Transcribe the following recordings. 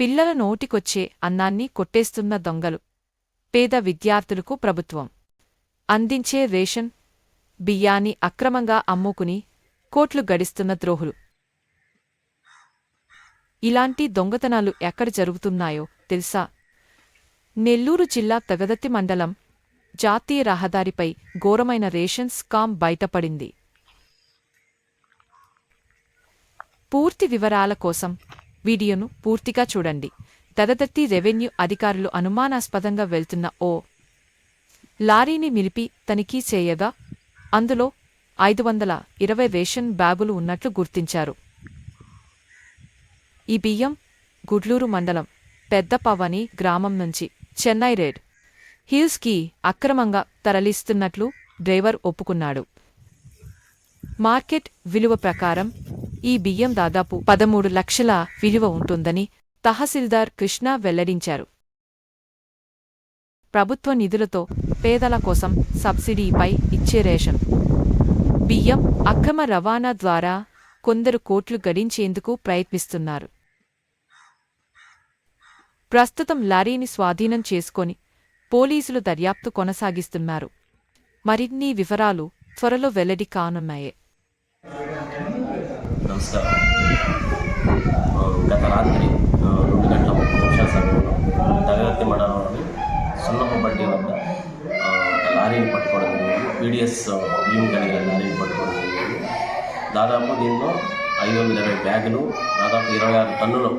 పిల్లల నోటికొచ్చే అన్నాన్ని కొట్టేస్తున్న దొంగలు. పేద విద్యార్థులకు ప్రభుత్వం. అందించే రేషన్ బియ్యాన్ని అక్రమంగా అమ్ముకుని కోట్లు గడిస్తున్న ద్రోహులు. ఇలాంటి దొంగతనాలు ఎక్కడ జరుగుతున్నాయో తెలుసా? నెల్లూరు జిల్లా తగదత్తి మండలం జాతీయ రహదారిపై ఘోరమైన రేషన్ స్కామ్ బయటపడింది. పూర్తి వివరాల కోసం వీడియోను పూర్తిగా చూడండి. తదతత్తి రెవెన్యూ అధికారులు అనుమానాస్పదంగా వెళ్తున్న ఓ లారీని నిలిపి తనిఖీ చేయగా అందులో ఐదు వందల ఇరవై రేషన్ బ్యాగులు ఉన్నట్లు గుర్తించారు. ఈ బియ్యం గుడ్లూరు మండలం పెద్దపవని గ్రామం నుంచి చెన్నై రేడ్ హిల్స్కి అక్రమంగా తరలిస్తున్నట్లు డ్రైవర్ ఒప్పుకున్నాడు. మార్కెట్ విలువ ప్రకారం ఈ బియ్యం దాదాపు పదమూడు లక్షల విలువ ఉంటుందని తహసీల్దార్ కృష్ణ వెల్లడించారు. ప్రభుత్వ నిధులతో పేదల కోసం సబ్సిడీపై ఇచ్చే రేషన్. బియ్యం అక్రమ రవాణా ద్వారా కొందరు కోట్లు గడించేందుకు ప్రయత్నిస్తున్నారు. ప్రస్తుతం లారీని స్వాధీనం చేసుకొని పోలీసులు దర్యాప్తు కొనసాగిస్తున్నారు. మరిన్ని వివరాలు త్వరలో వెల్లడి కానున్నాయి. నమస్కారం. గత రాత్రి రెండు గంటల ముప్పై నిమిషాల సమయంలో తగరత్తి మండలంలోని సున్నపబడ్డి వద్ద ఒక లారీని పట్టుకోవడం జరిగింది. పీడిఎస్ బియ్యం కలిగిన లారీని పట్టుకోవడం జరిగింది. దాదాపు దీనిలో ఐదు వందల ఇరవై బ్యాగులు దాదాపు ఇరవై ఆరు టన్నులు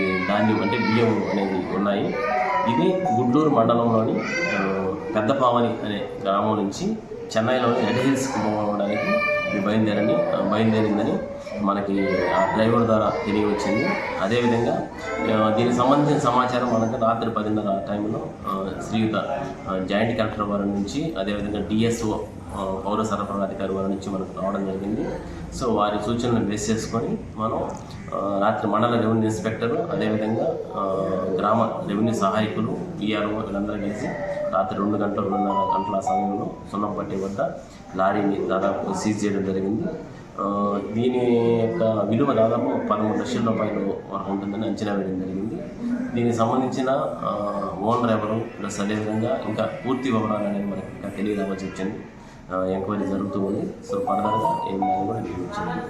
ఈ ధాన్యం అంటే బియ్యం అనేది ఉన్నాయి. ఇది గుడ్లూరు మండలంలోని పెద్దపావని అనే గ్రామం నుంచి చెన్నైలోని రెడ్ హిల్స్కి పోవడానికి బయలుదేరని బయలుదేరిందని మనకి ఆ డ్రైవర్ ద్వారా తెలియవచ్చింది. అదేవిధంగా దీనికి సంబంధించిన సమాచారం మనకు రాత్రి పదిన్నర టైంలో శ్రీయుత జాయింట్ కలెక్టర్ వారి నుంచి అదేవిధంగా డిఎస్ఓ పౌర సరఫరా అధికారి వారి నుంచి మనకు రావడం జరిగింది. సో వారి సూచనలు బేస్ చేసుకొని మనం రాత్రి మండల రెవెన్యూ ఇన్స్పెక్టర్ అదేవిధంగా గ్రామ రెవెన్యూ సహాయకులు విఆర్ఓ వీళ్ళందరూ కలిసి రాత్రి రెండు గంటల రెండున్నర గంటల సమయంలో సున్నపట్టి వద్ద లారీని దాదాపు సీజ్ చేయడం జరిగింది. దీని యొక్క విలువ దాదాపు పదమూడు లక్షల రూపాయలు వరకు ఉంటుందని అంచనా వేయడం జరిగింది. దీనికి సంబంధించిన ఓనర్ ఎవరు ప్లస్ అదేవిధంగా ఇంకా పూర్తి వివరాలు అనేది మనకి ఇంకా తెలియదామని వచ్చింది ఎంక్వైరీ జరుగుతూ ఉంది. సో ఫర్దర్గా ఏం కూడా తెలియవచ్చింది